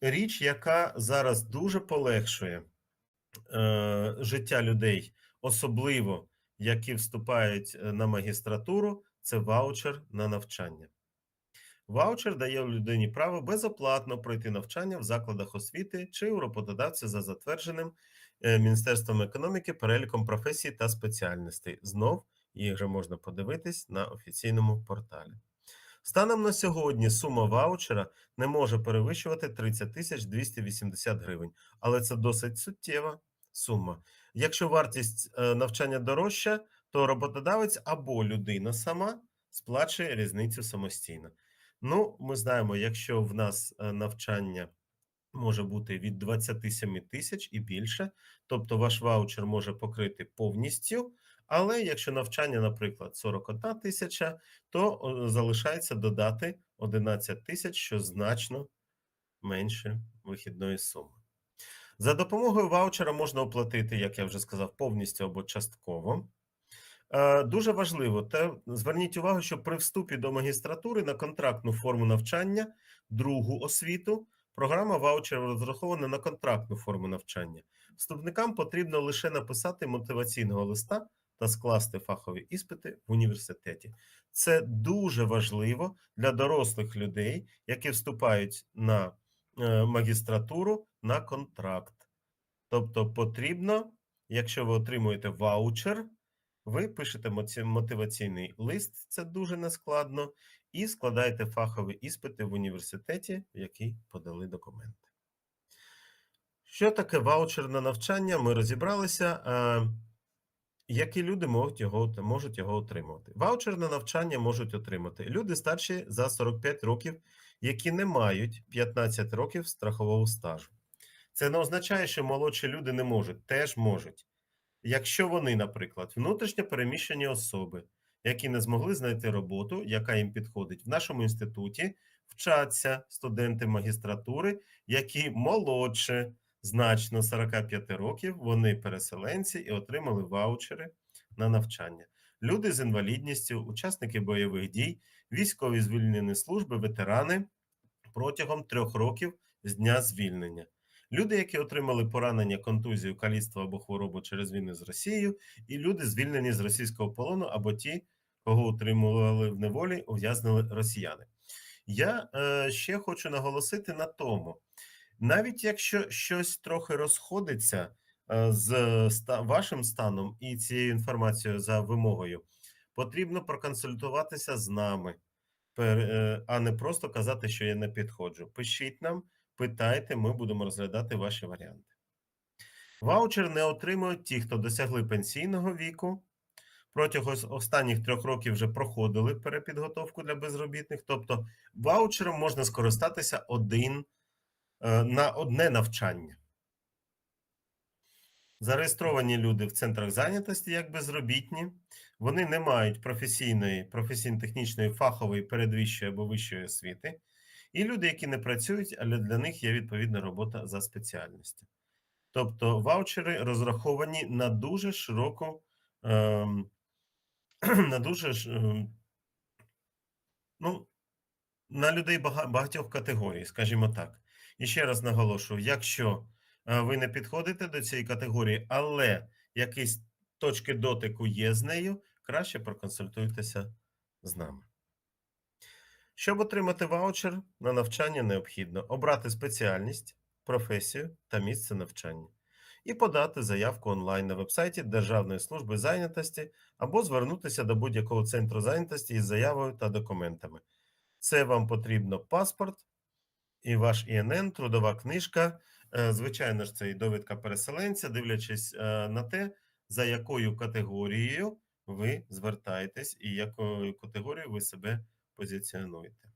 річ, яка зараз дуже полегшує е, життя людей, особливо які вступають е, на магістратуру, це ваучер на навчання. Ваучер дає людині право безоплатно пройти навчання в закладах освіти чи у роботодавця за затвердженим е, Міністерством економіки переліком професій та спеціальностей. Знов їх вже можна подивитись на офіційному порталі. Станом на сьогодні сума ваучера не може перевищувати 30 тисяч 280 гривень, але це досить суттєва сума. Якщо вартість е, навчання дорожча, то роботодавець або людина сама сплачує різницю самостійно. Ну, ми знаємо, якщо в нас е, навчання може бути від 27 тисяч і більше, тобто ваш ваучер може покрити повністю. Але якщо навчання, наприклад, 41 тисяча, то залишається додати 11 тисяч, що значно менше вихідної суми. За допомогою ваучера можна оплатити, як я вже сказав, повністю або частково. Е, Дуже важливо, те зверніть увагу, що при вступі до магістратури на контрактну форму навчання, другу освіту, програма ваучерів розрахована на контрактну форму навчання. Вступникам потрібно лише написати мотиваційного листа та скласти фахові іспити в університеті. Це дуже важливо для дорослих людей, які вступають на е, магістратуру на контракт. Тобто потрібно, якщо ви отримуєте ваучер, ви пишете мотиваційний лист, це дуже нескладно, і складаєте фахові іспити в університеті, в який подали документи. Що таке ваучер на навчання? Ми розібралися. Які люди можуть його, можуть його отримувати? Ваучер на навчання можуть отримати люди старші за 45 років, які не мають 15 років страхового стажу. Це не означає, що молодші люди не можуть, теж можуть. Якщо вони, наприклад, внутрішньо переміщені особи, які не змогли знайти роботу, яка їм підходить в нашому інституті, вчаться студенти магістратури, які молодше значно 45 років, вони переселенці і отримали ваучери на навчання. Люди з інвалідністю, учасники бойових дій, військові звільнені служби, ветерани протягом трьох років з дня звільнення. Люди, які отримали поранення, контузію, каліцтво або хворобу через війну з Росією, і люди, звільнені з російського полону, або ті, кого утримували в неволі, ув'язнили росіяни. Я е, ще хочу наголосити на тому, навіть якщо щось трохи розходиться е, з вашим станом і цією інформацією за вимогою, потрібно проконсультуватися з нами, е, а не просто казати, що я не підходжу. Пишіть нам, питайте, ми будемо розглядати ваші варіанти. Ваучер не отримують ті, хто досягли пенсійного віку. Протягом останніх трьох років вже проходили перепідготовку для безробітних. Тобто, ваучером можна скористатися один е, на одне навчання. Зареєстровані люди в центрах зайнятості як безробітні, вони не мають професійної, професійно-технічної, фахової, передвищої або вищої освіти, і люди, які не працюють, але для них є відповідна робота за спеціальністю. Тобто ваучери розраховані на дуже широку, ем, на дуже ем, ну, на людей бага- багатьох категорій, скажімо так. І ще раз наголошую: якщо е, ви не підходите до цієї категорії, але якісь точки дотику є з нею, краще проконсультуйтеся з нами. Щоб отримати ваучер на навчання, необхідно обрати спеціальність, професію та місце навчання і подати заявку онлайн на вебсайті Державної служби зайнятості або звернутися до будь-якого центру зайнятості із заявою та документами. Це вам потрібно паспорт і ваш ІНН, трудова книжка. Е, Звичайно ж, це і довідка переселенця, дивлячись е, на те, за якою категорією ви звертаєтесь і якою категорією ви себе позиціонуєте.